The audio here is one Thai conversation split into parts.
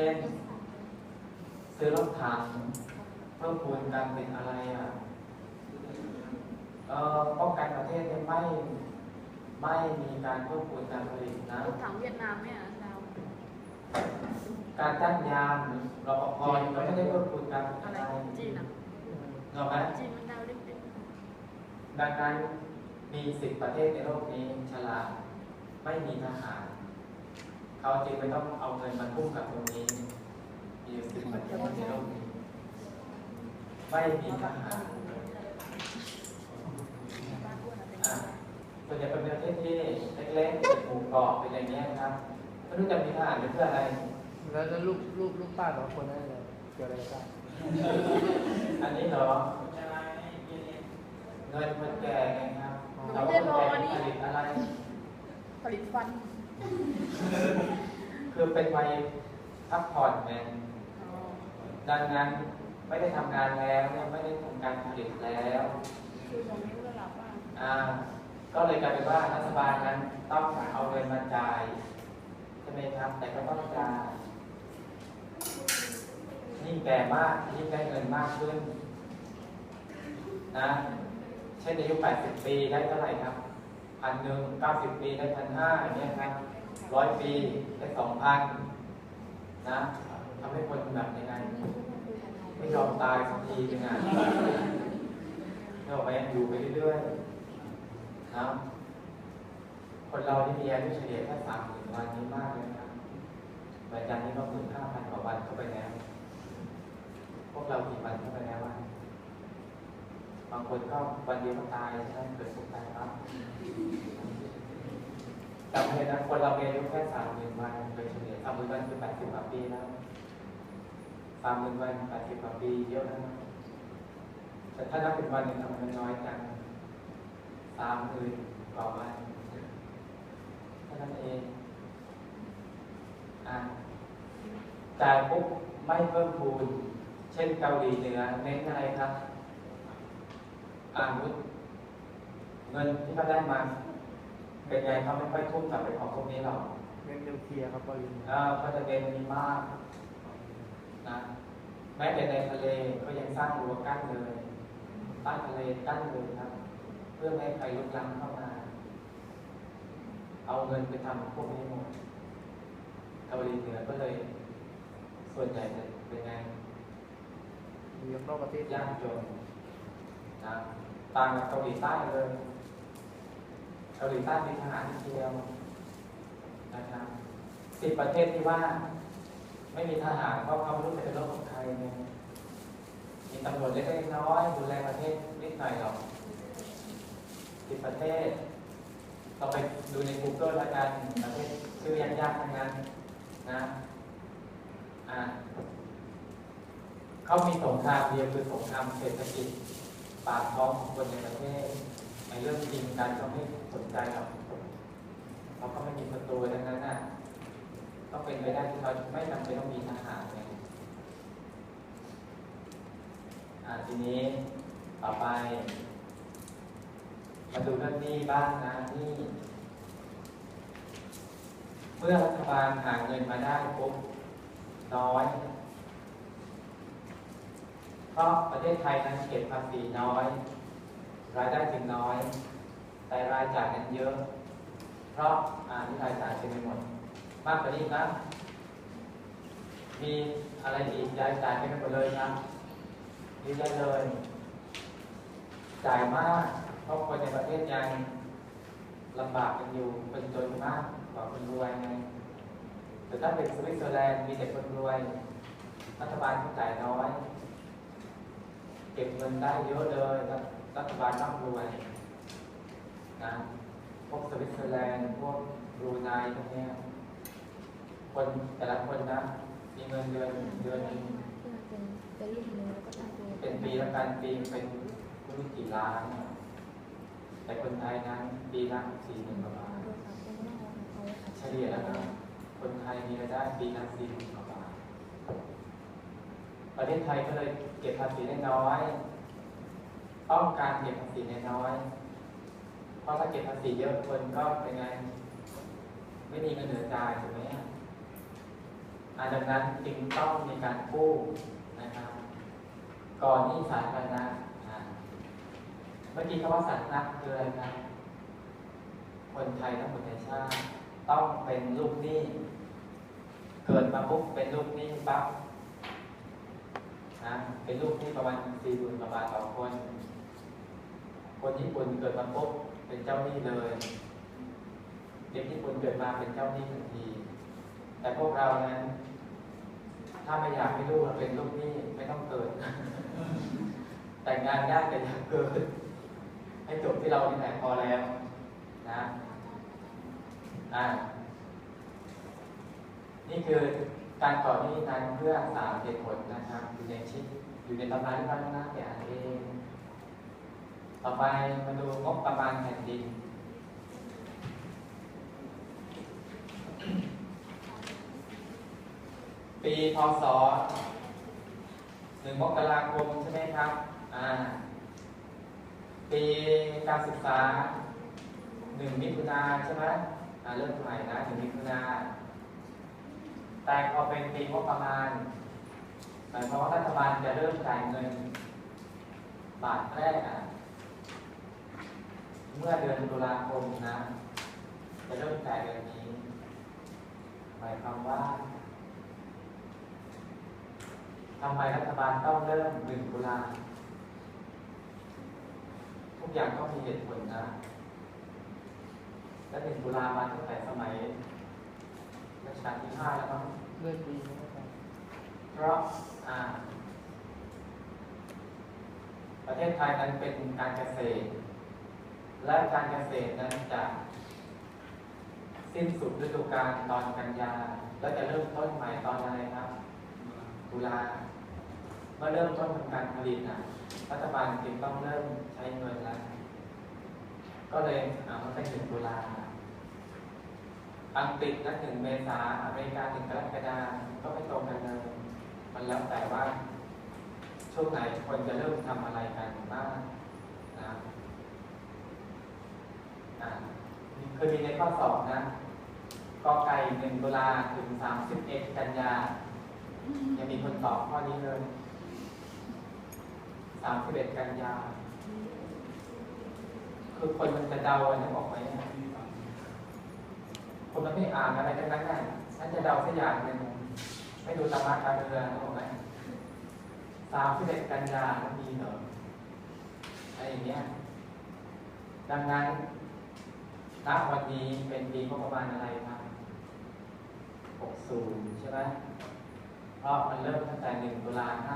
ช่น ซื้อรถถังเพิ่มพูนการเป็นอะไรอะเอ่อป้องกันประเทศเนี่ยไม่ไม่มีการเพิ่มพูนการผลิตนะ รถถังเวียดนามเนี่ยนะดาวการจ้างยามรปภก็ไม่ได้เพิ่มพูนการผลิตอะอะไรไรจีนอะเนาะไหมจีนมันดาวเล็กดังนั้นมีสิบประเทศในโลกนี้ฉลาดไม่มีทหาร เขาจึงไม่ต้องเอาเงินมาทุ่มกับตรงนี้มีอยู่สิบประเทศในโลกนี้ไม่มีทหารๆบ้านอ้วนอะเป็นอะส่วนใหญ่เป็นประเทศที่เล็กๆเป็นหมู่เกาะเป็นอย่างเงี้ยครับไม่รู้จะมีทหารเป็นเพื่ออะไร แล้วแล้วลูกลูกลูกป้าสองคนนั่นเลยเกี่ยวอะไรกับป้าอันนี้เหรอเงินคนแก่ไงครับเราคนแก่ผลิตอะไรผลิตฟัน คือเป็นวัยพักผ่อนไงดังนั้นไม่ได้ทำงานแล้วเนี่ยไม่ได้ทำการผลิตแล้วคือสองนิ้รับว่าอ่าก็เลยกลายเป็นว่ารัฐบาลนั้นต้องเอาเงินมาจ่ายใช่ไหมครับ แต่ก็ต้องจ่ายยิ่งแก่มากยิ่งได้เงินมากขึ้นนะเช่นอายุ 80 ปีได้เท่าไหร่ครับพันหนึ่งเก้าสิบปีได้พันห้าอย่างเงี้ยครับ ร้อยปีได้สองพันนะทำให้คนแบบยังไงไม่ยอมตายสักทีนึงอะเราไปอยู่ไปเรื่อยๆนะคนเราที่มีอายุเฉลี่ยแค่สามถึงวันนี้มากเลยนะครับรายการนี้ก็หมื่นห้าพันกว่าวันเข้าไปแล้ว พวกเรากี่วันเข้าไปแล้วอะบางคนก็วันเดียวก็ตายใช่ไหมเกิดสุขตายครับ จำเลยนะคนเรามีอายุแค่สามหมื่นวันโดยเฉลี่ยสามหมื่นวันคือแปดสิบกว่าปีแล้วสามหมื่นวันแปดสิบกว่าปีเยอะนะแต่ถ้านับเป็นวันหนึ่งทำไมมันน้อยจังสามหมื่นกว่าวันแค่นั้นเองอะจ่ายปุ๊บไม่เพิ่มพูนเช่นเกาหลีเหนือเน้นอะไรครับอาวุธเงินที่เขาได้มา เป็นไงเขาไม่ค่อยทุ่มกลับไปของพวกนี้หรอกเรื่องนิวเคลียร์ครับก็ยินอ่าเขาจะเป็นมีมากนะแม้แต่ในทะเลก็ยังสร้างรั้วกั้นเลยใต้ทะเลกั้นเลยครับ เพื่อไม่ให้ใครลุกล้ำเข้ามา เอาเงินไปทำพวกนี้หมดเกาหลีเหนือก็เลย ส่วนใหญ่จะเป็นไงมีนอกประเทศยากจนนะต่างกับเกาหลีใต้เลยเกาหลีใต้มีทหารนิดเดียวนะครับสิบประเทศที่ว่า ไม่มีทหารเพราะเขาไม่รู้จะเป็นโรคของใครไงมีตำรวจเล็กๆน้อยดูแลประเทศนิดหน่อยหรอกสิบประเทศ เราไปดูใน Google ล้วกันประเทศชื่อยากๆทั้งนั้นนะอ่าเขามีสงครามเดียวคือสงครามเศรษฐกิจปากท้องของคนในประเทศ ในเรื่องจริงการเขาไม่สนใจหรอกเขาก็ไม่มีศัตรูดังนั้นน่ะก็เป็นไปได้ที่เราไม่จำเป็นต้องมีทหารไงอ่าทีนี้ต่อไป มาดูเรื่องนี้บ้างนะนี้เมื่อรัฐบาลหาเงินมาได้ปุ๊บน้อยเพราะประเทศไทยนั้นเก็บภาษีน้อย รายได้จึงน้อย แต่รายจ่ายนั้นเยอะ เพราะอ่าที่รายจ่ายเต็มไปหมด มากกว่านี้นะมีอะไรอีกยายจ่ายไปหมดเลยนะเยอะแยะเลย จ่ายมากเพราะคนในประเทศยังลำบากกันอยู่คนจนมากกว่าคนรวยไงแต่ถ้าเป็นสวิตเซอร์แลนด์มีแต่คนรวยรัฐบาลก็จ่ายน้อย เก็บเงินได้เยอะเลยครัฐ รัฐบาลร่ำรวยนะพวกสวิตเซอร์แลนด์พวกบรูไนพวกเนี้ยคนแต่ละคนนะ มีเงินเดือนเดือนหนึงที่มันเป็นเป็นรูปมือแล้วก็ตั้งตัวเป็นปีละกันปีเป็นไม่รู้กี่ล้านนะแต่คนไทยนั้นปีละสี่หมื่นกว่าบาทโทรศัพท์เป็นหน้าของเขาเฉลี่ยแล้วนะคนไทยมีรายได้ปีละสี่หมื่นกว่าบาทประเทศไทยก็เลยเก็บภาษีได้น้อย ต้องการเก็บภาษีน้อยเพราะถ้าเก็บภาษีเยอะคนก็เป็นไง ไม่มีเงินเหลือจ่ายถูกไหมอะดังนั้นจึงต้องมีการกู้นะครับ ก่อนหนี้สาธารณะเมื่อกี้คำว่าสาธารณะคืออะไรครับคนไทยทั้งหมดในชาติต้องเป็นลูกหนี้เกิดมาปุ๊บเป็นลูกหนี้ปั๊บนะเป็นลูกหนี้ประมาณสี่หมื่นกว่าบาทต่อคน คนญี่ปุ่นเกิดมาปุ๊บเป็นเจ้าหนี้เลย เด็กญี่ปุ่นเกิดมาเป็นเจ้าหนี้ทันที แต่พวกเรานั้น ถ้าไม่อยากให้ลูกเราเป็นลูกหนี้ไม่ต้องเกิด แต่งงานได้แต่อย่าเกิด ให้จบที่เราที่ไหนพอแล้วนะอ่านี่คือการก่อหนี้นั้นเพื่อสามเหตุผลนะครับอยู่ในชิดอยู่ในตำราที่พระน้าแก่อ่านเอง ต่อไปมาดูงบประมาณแผ่นดิน ปีพศหนึ่งมกราคมใช่ไหมครับ อ่า ปีการศึกษาหนึ่งมิถุนาใช่ไหมอ่าเริ่มใหม่นะหนึ่งมิถุนาแตกออกเป็นปีงบประมาณหมายความว่ารัฐบาลจะเริ่มจ่ายเงิน บาทแรกอะ เมื่อเดือนตุลาคมนะจะเริ่มจ่ายเดือนนี้ หมายความว่าทำไมรัฐบาลต้องเริ่มหนึ่งตุลาทุกอย่างต้องมีเหตุผลนะ และหนึ่งตุลามาตั้งแต่สมัยรัชกาลที่ห้าแล้วมั้งเลื่อนปีนะครับเพราะอ่า ประเทศไทยนั้นเป็นการเกษตร และการเกษตรนั้นจะสิ้นสุดฤดูกาลตอนกันยา แล้วจะเริ่มต้นใหม่ตอนอะไรครับตุลาเมื่อเริ่มต้นทำการผลิตนะรัฐบาลจึงต้องเริ่มใช้เงินแล้วก็เลยเอามันเป็นหนึ่งตุลาอังกฤษนัดหนึ่งเมษาอเมริกาหนึ่งกรกฎาคมก็ไม่ตรงกันเลยมันแล้วแต่ว่า ช่วงไหนคนจะเริ่มทำอะไรกันบ้างนะอ่า เคยมีในข้อสอบนะกอไก่หนึ่งตุลาถึงสามสิบเอ็ดกันยายังมีคนตอบข้อนี้เลยสามสิบเอ็ดกันยา คือคนมันจะเดาอันนี้ออกไหมคนมันไม่อ่านอะไรทั้งนั้นน่ะฉันจะเดาสักอย่างหนึ่งไม่ดูตามมาการเรือนออกไหมสามสิบเอ็ดกันยามันมีเหรออะไรอย่างเงี้ย ดังนั้น ณวันนี้เป็นปีงบประมาณอะไรครับ 60 ใช่ไหมเพราะมันเริ่มตั้งแต่ 1 ตุลา5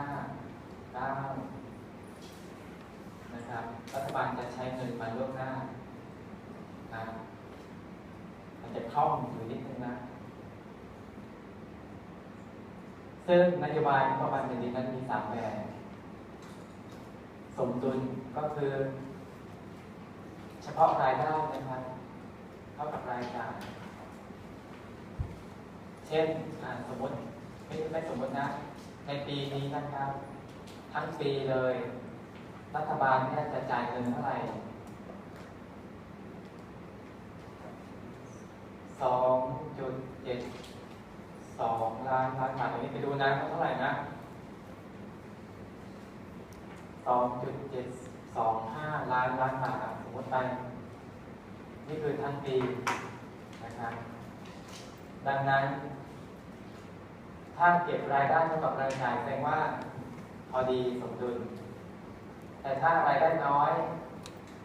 9นะครับ รัฐบาลจะใช้เงินมาล่วงหน้านะมันจะคล่องอยู่นิดนึงนะ ซึ่งนโยบายงบประมาณแผ่นดินนั้นมีสามแบบ สมดุลก็คือ เฉพาะรายได้นะครับ รายจ่ายเช่นสมมติไม่ไม่สมมตินะ ในปีนี้นะครับ ทั้งปีเลย รัฐบาลเนี่ยจะจ่ายเงินเท่าไหร่สองจุดเจ็ดสองล้านล้านบาทตรงนี้ไปดูนะเท่าไหร่นะสองจุดเจ็ดสองห้าล้านล้านบาทสมมติไป นี่คือทั้งปีนะครับดังนั้น ถ้าเก็บรายได้เท่ากับรายจ่ายแสดงว่าพอดีสมดุล แต่ถ้ารายได้น้อย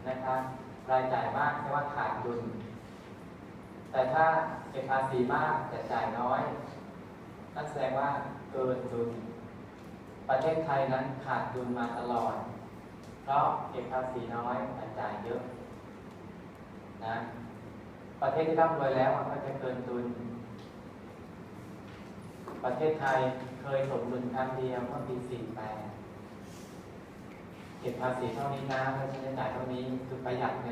นะครับรายจ่ายมากแสดงว่าขาดดุล แต่ถ้าเก็บภาษีมากแต่จ่ายน้อยนั่นแสดงว่าเกินดุล ประเทศไทยนั้นขาดดุลมาตลอด เพราะเก็บภาษีน้อยแต่จ่ายเยอะ นะประเทศที่ร่ำรวยแล้วมันก็จะเกินดุล ประเทศไทยเคยสมดุลครั้งเดียวเมื่อปี48เก็บภาษีเท่านี้นะแล้วฉันจะจ่ายเท่านี้คือประหยัดไง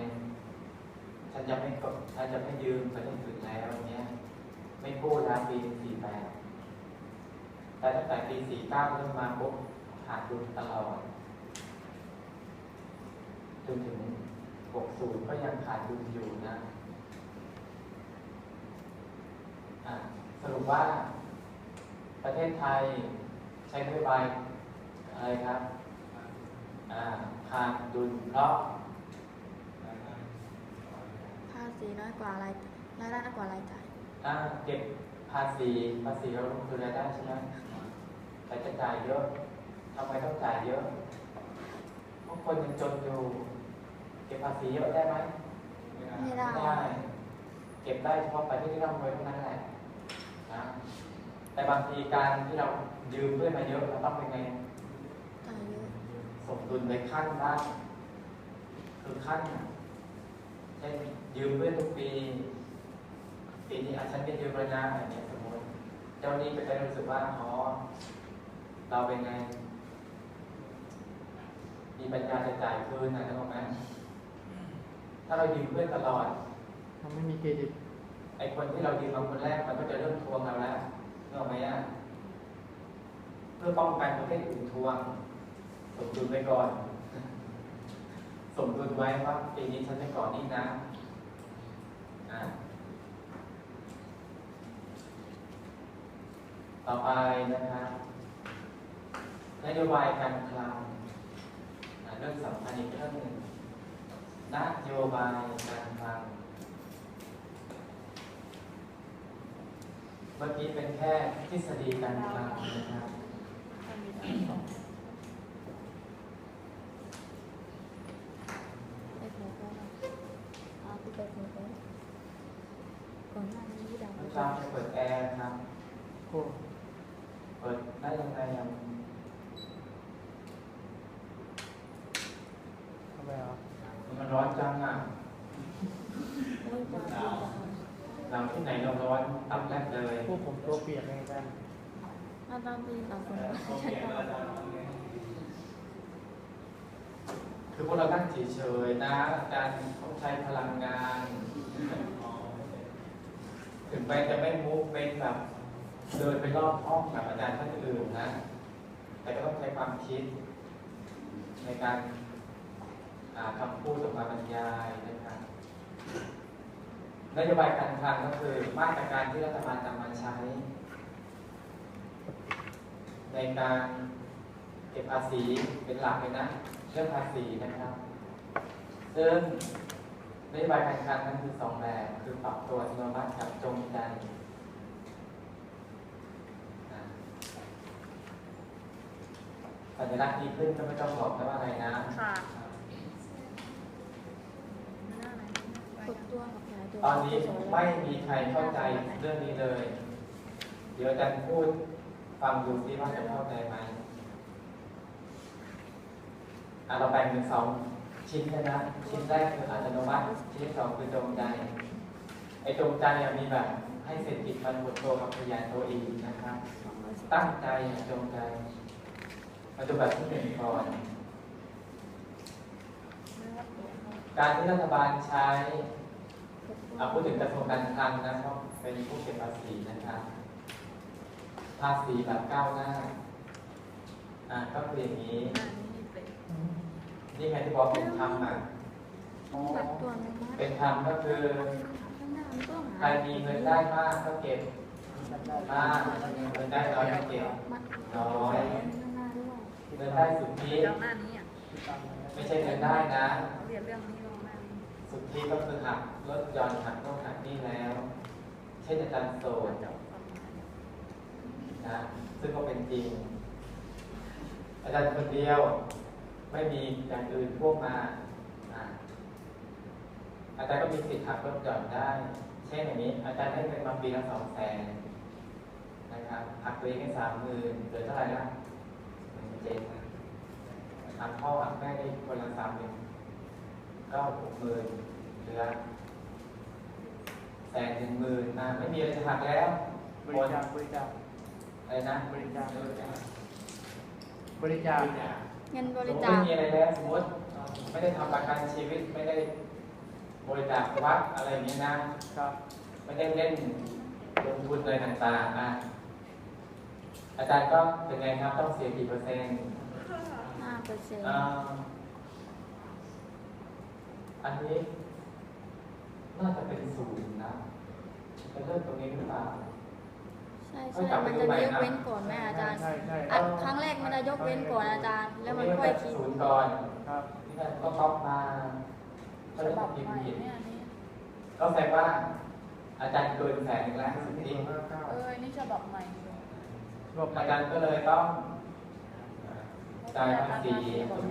ฉันจะไม่กดฉันจะไม่ยืมประเทศอื่นแล้วเนี้ย ไม่กู้แล้วปี48แต่ตั้งแต่ปี49เริ่มมาปุ๊บขาดดุลตลอดจนถึง 60 ก็ยังขาดดุลอยู่นะอะสรุปว่าประเทศไทยใช้นโยบายอะไรครับอ่าขาดดุลเพราะภาษีน้อยกว่ารายรายได้น้อยกว่ารายจ่ายอ่าเก็บภาษีภาษีเราลงทุนรายได้ใช่ไหมแต่จะจ่ายเยอะทำไมต้องจ่ายเยอะเพราะคนยังจนอยู่ เก็บภาษีเยอะได้ไหมไม่ได้ เก็บได้เฉพาะประเทศที่ร่ำรวยเท่านั้นแหละนะแต่บางทีการที่เรายืมเพื่อนมาเยอะเราต้องเป็นไงจ่ายเยอะสมดุลในขั้นบ้างคือขั้นน่ะเช่นยืมเพื่อนทุกปีปีนี้อาฉันเป็นยืมระยะอะไรเนี่ยสมมติเจ้าหนี้ก็จะรู้สึกว่าอ๋อเราเป็นไง มีปัญญาจะจ่ายคืนนะนึกออกไหม ถ้าเรายืมเพื่อนตลอดมันไม่มีเครดิตไอ้คนที่เรายืมมาคนแรกมันก็จะเริ่มทวงเราแล้วนึกออกไหมอะเพื่อป้องกันประเทศอื่นทวงสมดุลไว้ก่อนสมดุลไว้ว่าปีนี้ฉันไม่ก่อนนี่นะอะต่อไปนะครับนโยบายการคลังอะเรื่องสำคัญอีกเรื่องหนึ่ง นโยบายการคลังเมื่อกี้เป็นแค่ทฤษฎีการคลังนะครับ มันมีทั้งสอง ไอ้หัวก็เอาที่ไปหัวก็ก่อนหน้านี้ที่ดัง เมื่อเช้าเปิดแอร์ครับ โอ้ เปิดได้ยังไงอะ ทำไมอะ มันร้อนจังอะ โอ้ยจ้าจ้า หลังที่ไหนเราร้อนตับแรกเลย พวกผมตัวเปียกไงอาจารย์ อาจารย์ปีนต่างคนฉันก็คือพวกเรานั่งเฉยๆนะ การใช้พลังงาน ถึงแม้จะไม่มุกเป็นแบบเดินไปรอบห้องแบบอาจารย์ท่านอื่นนะ แต่ก็ต้องใช้ความคิด ในการาคำพูดออกมาบรรยายนะครับนโยบายการคลังก็คือมาตรการที่รัฐบาลนำมาใช้ ในการเก็บภาษีเป็นหลักเลยนะเรื่องภาษีนะครับ ซึ่งนโยบายการคลังนั้นคือสองแบบคือปรับตัวอัตโนมัติกับจงใจนะสัญลักษณ์นี้ขึ้นก็ไม่ต้องบอกนะว่าอะไรนะค่ะหน้าไหนกดตัวกับหายตัวตอนนี้ไม่มีใครเข้าใจเรื่องนี้เลย เดี๋ยวอาจารย์พูด ฟังดูซิว่าจะเข้าใจไหมอะเราแบ่งเป็นสองชิ้นนนะ ชิ้นแรกคืออัตโนมัติ ชิ้นที่สองคือจงใจ ไอ้จงใจอะมีแบบให้เศรษฐกิจมันหดตัวกับพยานตัวเองนะครับ ตั้งใจจงใจมาดูแบบที่หนึ่งก่อน การที่รัฐบาลใช้อะพูดถึงกระทรวงการคลังนะเพราะเป็นผู้เก็บภาษีนะครับ ภาษีแบบก้าวหน้า อะก็คืออย่างนี้หน้านี้นี่เป็นนี่ไงที่บอกเป็นธรรมอะปรับตัวในมาเป็นธรรมก็คือข้างหน้ามันก็หาใครมีเงินได้มากก็เก็บมากเงินได้น้อยก็เก็บมันน้อยข้างหน้าด้วยเงินได้สุทธิเจ้าหน้านี้อะไม่ใช่เงินได้นะเขาเรียนเรื่องนี้ลงหน้านี้สุทธิก็คือหักลดหย่อนหักโน่นหักนี่แล้ว เช่นอาจารย์โสด เจ้าความหมาย นะซึ่งก็เป็นจริง อาจารย์คนเดียวไม่มีอย่างอื่นพวงมาอาจารย์ก็มีสิทธิ์หักลดหย่อนได้ เช่นอย่างนี้ อาจารย์ได้เงินมาปีละสองแสนนะครับหักตัวเองให้สามหมื่นเหลือเท่าไหร่ละหนึ่งเจ็ดหักพ่อหักแม่ได้คนละสามหมื่นเก็หกหมื่นเหลือแสนหนึ่งหมื่นนะไม่มีอะไรจะหักแล้วบริจาคบริจาค อะไรนะบริจาคบริจาคบริจาคเงินบสมริมติจาไม่คมีอะไรแล้วสมมติไม่ได้ทำประกันชีวิตไม่ได้บริจาควัดอะไรอย่างนี้นะครับไม่ได้เล่นลงทุนอะไรต่างๆอะอาจารย์ก็เป็นไงครับต้องเสียกี่เปอร์เซ็นต์ห้าเปอร์เซ็นต์อ่าอันนี้น่าจะเป็นศูนย์นะจะเริ่มตรงนี้หรือเปล่า ใช่ค่อยใช่กลับไปมันดูจะใหม่ยกนะเว้นก่อนแม่อาจารย์ใช่ใช่อันครั้งแรกมันจะยกเว้นก่อนอาจารย์ แล้วมันค่อยคิดศูนย์ก่อนครับนี่ก็ก๊อปมาก็ฉเลยบับพิมใหพ์ม่ผิดเนี่ยนี่ก็แสดงว่า อาจารย์เกินแสนหนึ่งแล้วสุทธิเออนี่ฉบับใหม่อยู่รวบไปอาจารย์ก็เลยต้องจ่ายภาษี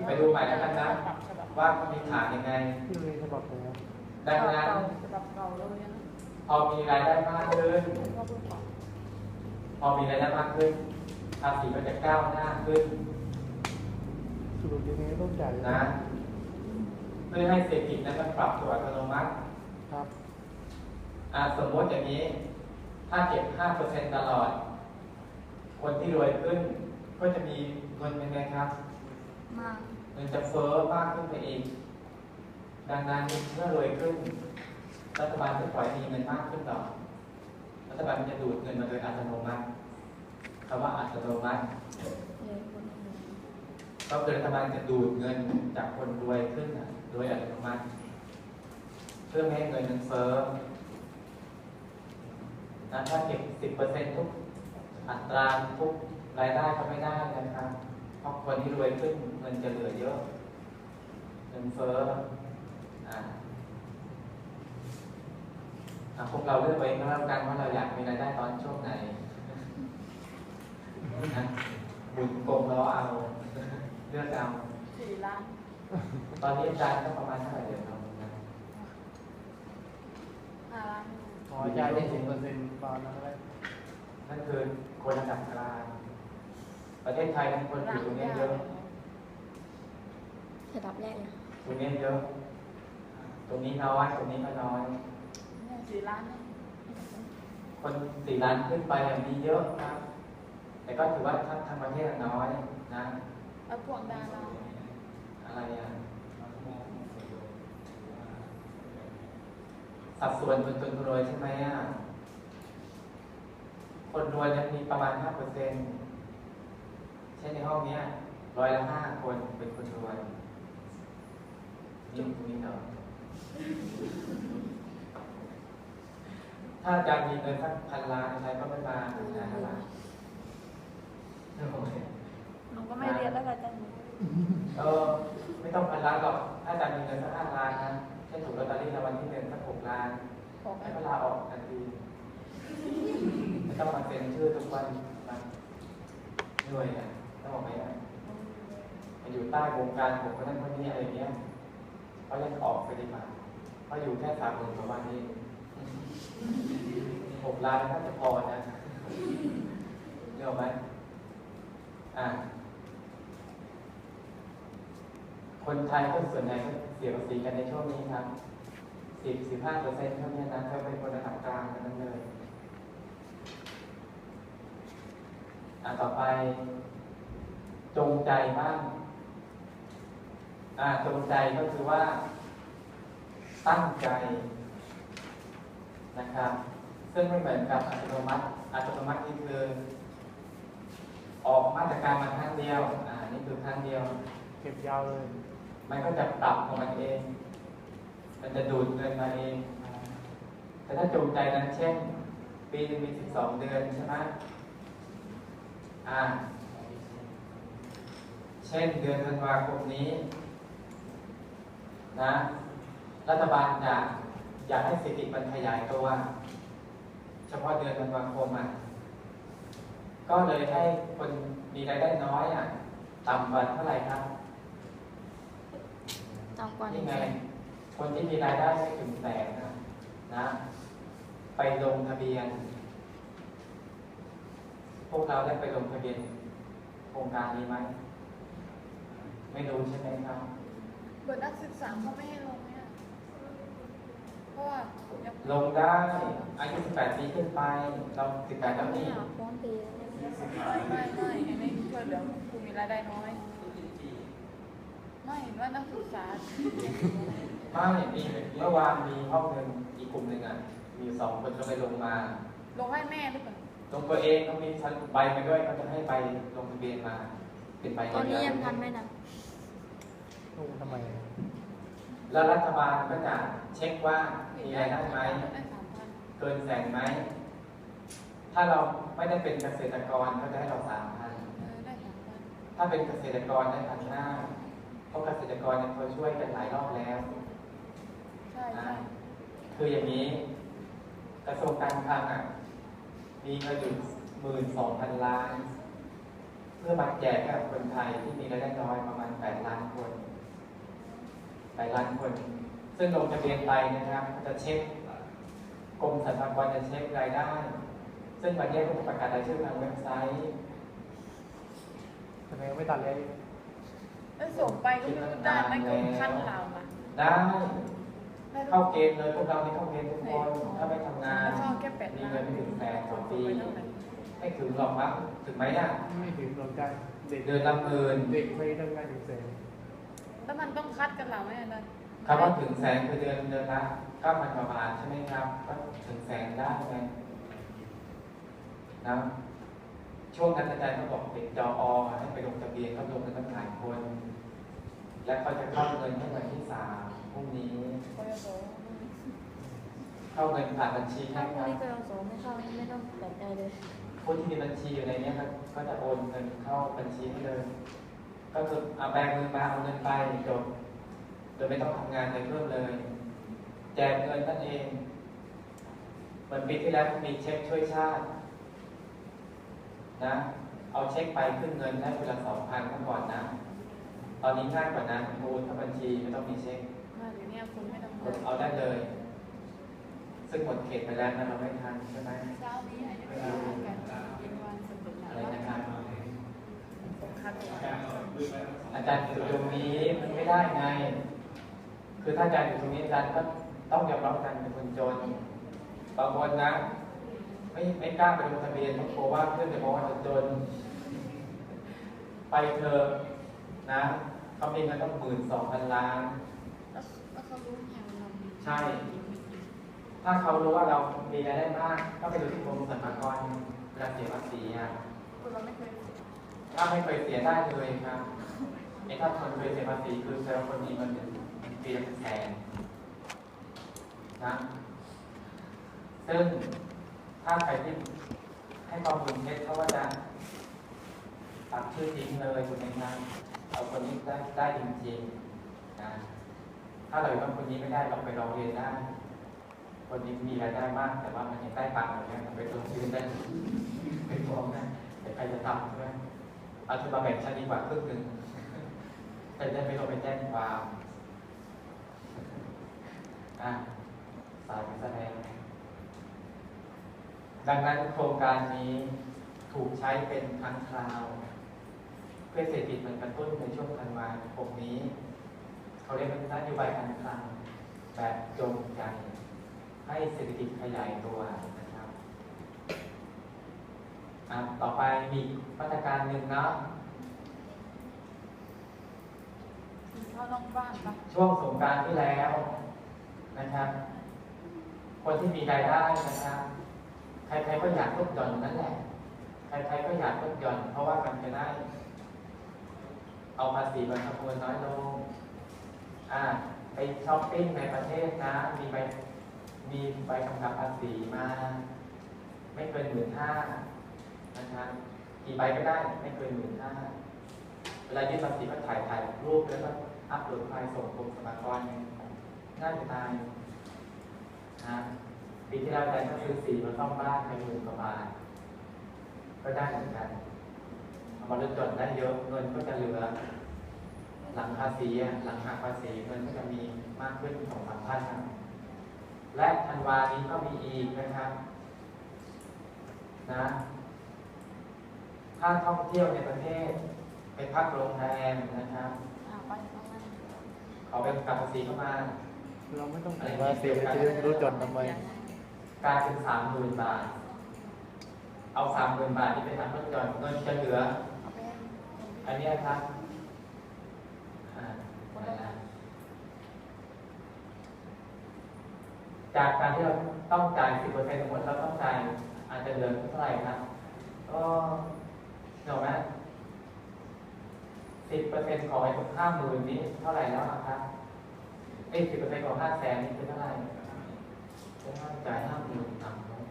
ไปดูใหม่แล้วกันนะฉบับว่าเขามีฐานยังไงที่เรียนฉบับไหนครับดังนั้นฉบับเก่าเลยนะพอมีรายได้มากขึ้นก็เพิ่ง ออกพอมีรายได้มากขึ้นภาษีก็จะก้าวหน้าขึ้นสรุปยังไงก็ต้องจ่ายนะเพื่อให้เศรษฐกิจนั้นมันปรับตัวอัตโนมัติครับอ่าสมมติอย่างนี้ ถ้าเก็บ 5%ตลอด คนที่รวยขึ้น ก็จะมีเงินเป็นไงครับมากเงินจะเฟ้อมากขึ้นไปอีก ดังนั้นเมื่อรวยขึ้น รัฐบาลจะปล่อยให้มีเงินมากขึ้นหรอกรั ฐบาลมันจะดูดเงินมาโดยอัตโนมัติคำว่าอัตโนมัติเลยคนอื่นก็คือรัฐบาลจะดูดเงินจากคนรวยขึ้นโดยอัตโนมัติ เพื่อไม่ให้เงินมันเฟ้อนะถ้าเก็บสิบเปอร์เซ็นทุกอัตราทุกรายได้ก็ไม่ได้นะครับเพราะคนที่รวยขึ้นเงินจะเหลือเยอะ เงินเฟ้ออ่า พวกเราเลือกไว้ก็แล้วกันว่าเราอยากมีรายได้ตอนช่วงไหนนะบุญกลมเราเอาเลือกเอาสี่ล้านตอนนี้อาจารย์ก็ประมาณเท่าไหร่เดี๋ยวเรานะห้าล้านขอจ่ายได้สิบเปอร์เซ็นต์ตอนนั้นก็ได้นั่นคือคนระดับกลางประเทศไทยนั้นคนอยู่ตรงนี้เยอะระดับแรกเลยตรงนี้เยอะ ตรงนี้น้อย ตรงนี้ก็น้อยเนี่ย สี่ล้านนะคนสี่ล้านขึ้นไปอะมีเยอะครับ แต่ก็ถือว่าทั้งทั้งประเทศอะน้อยนะแล้วพวกดาราอะไรอะสัดส่วนคนจนคนรวยใช่ไหมอะ คนรวยเนี่ยมีประมาณห้าเปอร์เซ็นต์เช่นในห้องเนี้ยร้อยละห้าคนเป็นคนรวยนี่ตรงนี้เนาะ ถ้าอาจารย์มีเงินสักพันล้านอะไรก็ไม่มาทำงานอะไรหนูก็ไม่เรียนแล้วอาจารย์เออไม่ต้องพันล้านหรอกถ้าอาจารย์มีเงินสักห้าล้านนะเช่นถูกลอตเตอรี่รางวัลที่หนึ่งสักหกล้านบอกให้ให้เวลาออกทันทีไม่ต้องมาเซ็นชื่อทุกวันนะเหนื่อยอะต้องบอกไหมอะมาอยู่ใต้วงการผมคนนั้นคนนี้อะไรเงี้ยเขายังออกไปดีกว่าเขาอยู่แค่สามหมื่นกว่าวันเอง หกล้านน่าจะพอนะเรื่องไหมอ่าคนไทยก็ส่วนใหญ่ก็เสียภาษีกันในช่วงนี้ครับสิบสิบห้าเปอร์เซ็นต์เท่านี้นะก็เป็นคนระดับกลางกันนั้นเลยอ่าต่อไป จงใจบ้างอ่าจงใจก็คือว่า ตั้งใจ นะครับ ซึ่งไม่เหมือนกับอัตโนมัติ อัตโนมัตินี่คือ ออกมาตรการมาครั้งเดียว อ่า นี่คือครั้งเดียว เก็บยาวเลย มันก็จะปรับของมันเอง มันจะดูดเงินมาเอง แต่ถ้าจงใจนั้นเช่น ปีหนึงมี 12 เดือนใช่ไหมอ่า เช่นเดือนธันวาคมนี้ นะ รัฐบาลอยาก อยากให้เศรษฐกิจมันขยายตัวเฉพาะเดือนธันวาคมอะก็เลยให้คนมีรายได้น้อยอะต่ำกว่าเท่าไหร่ครับต่ำกว่าหนึ่นี่งไงแสนคนที่มีรายได้ไม่ถึงแสนนะนะ ไปลงทะเบียน พวกเราได้ไปลงทะเบียน โครงการนี้ไหมไม่รู้ใช่ไหมครับเบิดนักศึกษาเขาไม่ให้ลง เนี่ยเพราะว่ายังลงได้ อายุ 18 ปีขึ้นไป เรา 18แล้วไม่นี่หาพร้อมเพย์แล้วเนี่ยไม่ไม่ไม่ไม่ช่วยเหลือผู้มีรายได้น้อย ไม่เห็นว่านักศึกษาไม่มีเมื่อวานมีห้องหนึ่งอีกกลุ่มหนึ่งอะ มีสองคนก็ไปลงมา ลงให้แม่หรือเปล่าลงตัวเองเขามีชั้นใบมาด้วยเขาจะให้ใบลงทะเบียนมา เป็นใบตอนนี้เดีวๆยังทันไหมนะลงทำไม แล้วรัฐบาลก็จะเช็คว่ามีรายได้ไหมได้สามพันเกินแสนไหมถถ้าเราไม่ได้เป็นเกษตรกรเขาจะให้เราสามพันเออได้สามพันถ้าเป็นเกษตรกรได้พันห้าเพราะเกษตรกรเนี่ยเขาช่วยกันหลายรอบแล้วใช่นะใช่คืออย่างนี้กระทรวงการคลังอะมีเงินอยู่หมื่นสองพันล้าน เพื่อมาแจกให้กับคนไทยที่มีรายได้น้อยประมาณแปดล้านคน แปดล้านคน ซึ่งลงทะเบียนไปนะครับ จะเช็คกรมสรรพากรจะเช็ครายได้ ซึ่งวันนี้ผมประกาศรายชื่อทางเว็บไซต์ทำไมไม่ตัดเลยแล้วส่งไปก็ไม่รู้ได้ไหม่กรมขั้นเราอะได้ได้เข้าเกณฑ์เลยพวกเรานี่เข้าเกณฑ์ทุกคนถ้าไม่ทำงานเข้าแค่แปดมีล้านเงินไม่ถึงแสนต่อปีไปเท่าไหร่ไม่ถึงหรอกมั้งถึงไหมอะไม่ถึงรวมกันเด็กเดือนละหมื่นเด็กไม่ทำงานถึงแสน แล้วมันต้องคัดกันเราไหมอาจารย์คำว่าถึงแสนคือเดือนเดือนละเก้าพันกว่าบาทใช่ไหมครับ ก็ถึงแสนได้ไงนะช่วงนั้นอาจารย์ก็บอกเด็กจออให้ไปลงทะเบียนเขาลงกันตั้งหลายคน และเขาจะเข้าเงินให้วันที่สามพรุ่งนี้ปยสเข้าเงินผ่านบัญชีถ้าให้พควกรับนี้ก็เราสองไม่เข้านี่ไม่ต้องแปลกใจเลย ผู้ที่มีบัญชีอยู่ในเนี้ยครับก็จะโอนเงินเข้าบัญชีให้เลย ก็คือเอาแบงมือมาเอาเงินไปจบโดยไม่ต้องทำงานอะไรเพิ่มเลย แจกเงินนั่นเองเหมือนปีที่แล้วมีเช็คช่วยชาติ นะ เอาเช็คไปขึ้นเงินได้คนละสองพันเมื่อก่อนนะ ตอนนี้ง่ายกว่านั้นโอนเข้าบัญชีไม่ต้องมีเช็คมาอยู่เนี่ยคุณไม่ต้องกดเอาได้เลย ซึ่งหมดเขตไปแล้วนะเราไม่ทันใช่ไหมเช้านี้อาจจะไปทำกันกินวันสนุกอะไรนะครับคัด อาจารย์อยู่ตรงนี้มันไม่ได้ไง คือถ้าอาจารย์อยู่ตรงนี้อาจารย์ก็ต้องยอมรับอาจารย์เป็นคนจนบางคนนะไม่ไม่กล้าไปลงทะเบียนเพราะกลัวว่าเพื่อนจะมองว่าเราจน ไปเถอะนะเขามีเงินต้องหมื่นสองพันล้านแล้วเขารู้อย่างเราใช่ ถ้าเขารู้ว่าเรามีรายได้มาก ก็ไปดูที่กรมสรรพากรเวลาเสียภาษีอะคุณเราไม่เคย ถ้าไม่เคยเสียได้เลยครับไอ้ถ้าคนเคยเสียภาษีคือแสดงว่าคนนี้มันปีละเป็นแสนนะซึ่งถ้าใครที่ให้ข้อมูลเท็จเขาว่าจะตัดชื่อทิ้งเลยถูกไหมครับเอาคนนี้ได้ได้จริงๆนะถ้าเราว่าคนนี้ไม่ได้เราไปร้องเรียนได้ คนนี้มีรายได้มาก แต่ว่ามันยังได้ตังค์อยู่เนี่ยไปลงชื่อได้ไปฟ้องได้แต่ใครจะทำใช่ไหม เอาถือมาแบ่งชั้นดีกว่าครึ่งหนึ่งแต่จะไม่ลงไปแจ้งความอะสายแสดง ดังนั้นโครงการนี้ถูกใช้เป็นครั้งคราว เพื่อเศรษฐกิจมันกระตุ้นในช่วงธันวาคมนี้ เขาเรียกว่านโยบายการคลังแบบจงใจ ให้เศรษฐกิจขยายตัว ต่อไปมีมาตรการหนึ่งเนาะเขาต้องบ้านปะช่วงสงกรารที่แล้วนะครับ คนที่มีรายได้นะครับใครๆก็อยากลดหย่อนนั่นแหละใครๆก็อยากลดหย่อนเพราะว่ามันจะได้ เอาภาษีบรรพบุรุษน้อยลงอ่าไปช้อปปิ้งในประเทศนะ มีใบมีใบกำกับภาษีมา ไม่เกินหมื่นห้า นะครับกี่ใบก็ได้ไม่เกินหมื่นห้าเวลายื่นภาษีก็ถ่ายถ่ายรูปแล้วก็อัพโหลดไฟล์ส่งกรมสรรพากรง่ายจะตายนะปีที่แล้วอาจารย์ก็ซื้อสีมาซ่อมบ้านไปหมื่นกว่าบาทก็ได้เหมือนกันเอามาลดหย่อนได้เยอะเงินก็จะเหลือ หลังภาษีหลังหักภาษีเงินก็จะมีมากขึ้นสองสามพันนะและธันวานี้ก็มีอีกนะครับ นะ ค่าท่องเที่ยวในประเทศ ไปพักโรงแรมนะครับอ่าไปตรงนั้นเขาไปกลับภาษีเข้ามา เราไม่ต้องแต่ว่าเสียจะได้รู้จนทำไมกลายเป็นสามหมื่นบาท เอาสามหมื่นบาทที่ไปทำลดหย่อนเงินจะเหลือเอาไปให้อันเนี้ยครับอ่าอะไรนะจากการที่เราต้องจ่ายสิบเปอร์เซ็นต์สมมติเราต้องจ่ายอาจจะเหลือเท่าไหร่ครับก็ เห็นไหมสิบเปอร์เซ็นต์ของไอ้ห้าหมื่นนี้เท่าไหร่แล้วครับไอ้สิบเปอร์เซ็นต์ของห้าแสนนี่คือเท่าไหร่จะต้องจ่ายห้าหมื่นต่ำเนอะ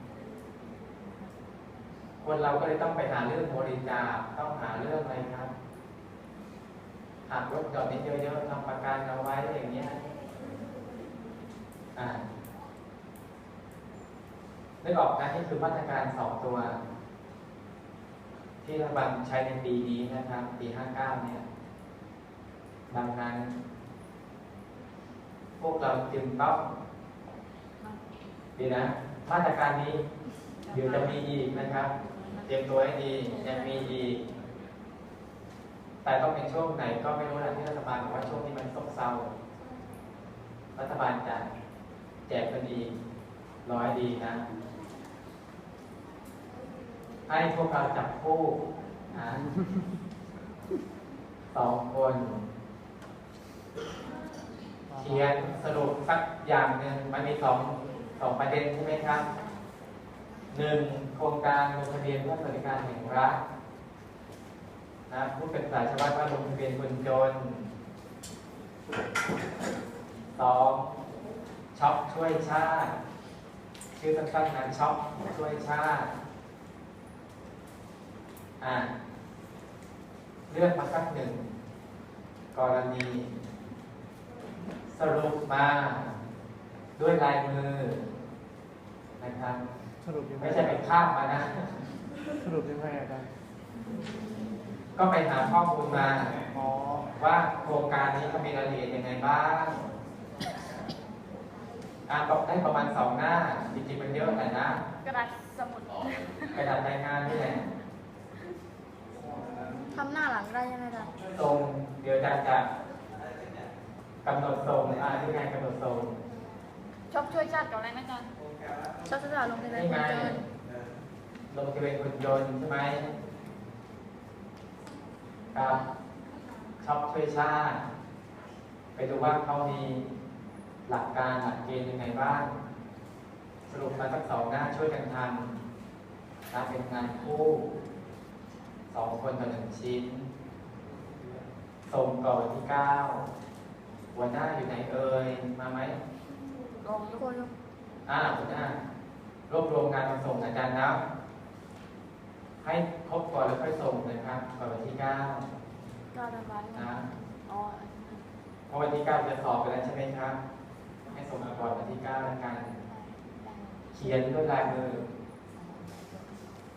คนเราก็เลยต้องไปหาเรื่องบริจาคต้องหาเรื่องอะไรครับหักรถจอดนิดเยอะๆทำประกันเอาไว้อย่างเงี้ยอ่านึกออกนะนี่คือมาตรการสองตัว ที่รัฐบาลใช้ในปีนี้นะครับ ปีห้าเก้าเนี่ยดังนั้น พวกเราจึงต้องดีนะ มาตรการนี้เดี๋ยวจะมีอีกนะครับ เตรียมตัวให้ดียังมีอีก แต่ต้องเป็นช่วงไหนก็ไม่รู้นะที่รัฐบาลบอกว่าช่วงนี้มันซบเซารัฐบาลจะแจกกันอีกร้อยดีนะ ให้พวกเราจับคู่นะสองคนเขียนสรุปสักอย่างหนึ่งมันมีสองสองประเด็นใช่ไหมครับหนึ่งโครงการลงทะเบียนเพื่อสวัสดิการแห่งรัฐนะพูดเป็นภาษาชาวบ้านว่าลงทะเบียนคนจนสองช็อปช่วยชาติ ชื่อสั้นๆนะช็อปช่วยชาติ อ่าเลือกมาสักหนึ่ง กรณี สรุปมา ด้วยลายมือ นะครับสรุปยังไงไม่ใช่เป็นภาพมานะ สรุปยังไงอาจารย์ก็ไปหาข้อมูลมาอ๋อว่าโครงการนี้เขามีรายละเอียดยังไงบ้างอ่านตกได้ประมาณสองหน้า จริงๆมันเยอะแต่นะกระดาษสมุด กระดาษรายงานนี่แหละ ทำหน้าหลังได้ใช่ไหมอาจารย์ทรงเดี๋ยวอาจารย์จะกำหนดทรงอ่าที่ไงกำหนดทรงชอบช่วยชาติกับอะไรนะอาจารย์ชอบจะลงทะเบียนนี่คไงนจนลงทะเบียนคนจนใช่ไหมครับช็อปช่วยชาติไปดูว่าเขามีหลักการหลักเกณฑ์ยังไงบ้างสรุปมาสักสองหน้าช่วยกันทำนะเป็นงานคู่ สองคนต่อหนึ่งชิ้นส่งก่อนวันที่เก้าหัวหน้าอยู่ไหนเอ่ย มาไหมลงทุกคนยกอ่าหัวหน้ารวบรวมงานมาส่งอาจารย์นะให้ครบก่อนแล้วค่อยส่งนะครับก่อนวันที่เก้าก็ระบายนะอ๋อเพราะวันที่เก้าจะสอบไปแล้วใช่ไหมครับ ให้ส่งมาก่อนวันที่เก้าแล้วกัน เขียนด้วยลายมือ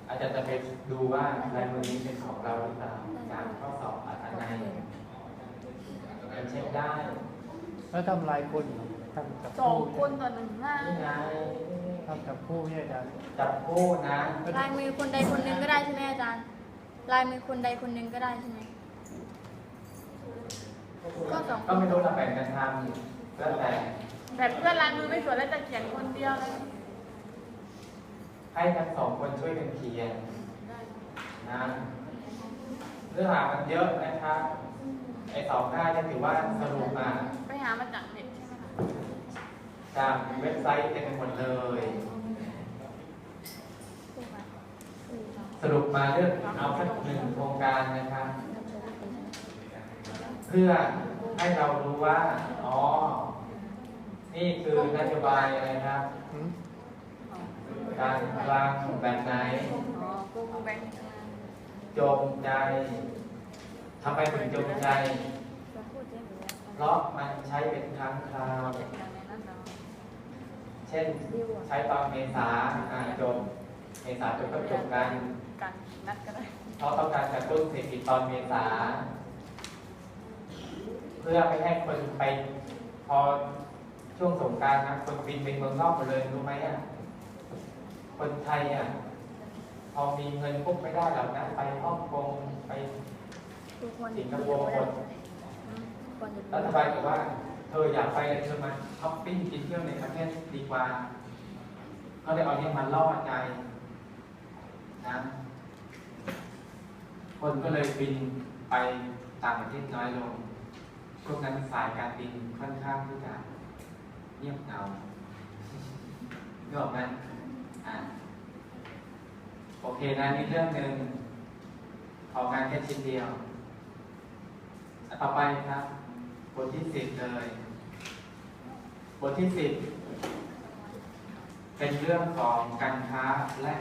อาจารย์จะไปดูว่าลายมือนี้เป็นของเราหรือเปล่าจากข้อสอบอัตนัยมันเช็คได้แล้วทำลายคนทำจับสองคู่คนต่อหนึ่งหน้านี่ไงทำจับคู่เนี่ยอาจารย์จับคู่นะลายมือคนใดคนหนึ่งก็ได้ใช่ไหมอาจารย์ ลายมือคนใดคนหนึ่งก็ได้ใช่ไหม ก็สองก็ไม่รู้เราแบ่งกันทำแล้วแต่ แบบเพื่อนลายมือไม่สวยแล้วจะเขียนคนเดียวเลย ให้ทั้งสองคนช่วยกันเขียนนะเนื้อหามันเยอะนะครับไอ้สองหน้าจะถือว่าสรุปมาไปหามาจากเน็ตใช่ไหมคะจากเว็บไซต์เต็มไปหมดเลย สรุปมาเลือกเอาสักหนึ่งโครงการนะครับ เพื่อให้เรารู้ว่า อ๋อ นี่คือนโยบายอะไรครับ การพลังแบบไหน จงใจทำไมถึงจงใจ เพราะมันใช้เป็นครั้งคราว เช่นใช้ตอนเมษาจบเมษาจบก็จบกันเพราะต้องการกระตุ้นเศรษฐกิจตอนเมษา เพื่อไม่ให้คนไปพอช่วงสงกรารนะคนบินไปเมืองนอกหมดเลยรู้ไหมอะ คนไทยอะพอมีเงินปุ๊บไม่ได้หรอกนะไปฮ่องกงไปทุกคนสิงคโปร์หมดคนจะรัฐบาลบอกว่า เธออยากไปเลยเธอมาช้อปปิ้งกินเที่ยวในประเทศดีกว่าก็เลยเอาเนี่ยมาล่อใจนะคนก็เลยบินไปต่างประเทศน้อยลงช่วงนั้นสายการบินค่อนข้างที่จะเงียบเหงาเนกออกไหมอ่า โอเคนะนี่เรื่องหนึ่งของงานแค่ชิ้นเดียวต่อไปครับ บทที่สิบเลย บทที่สิบเป็นเรื่องของการค้าและ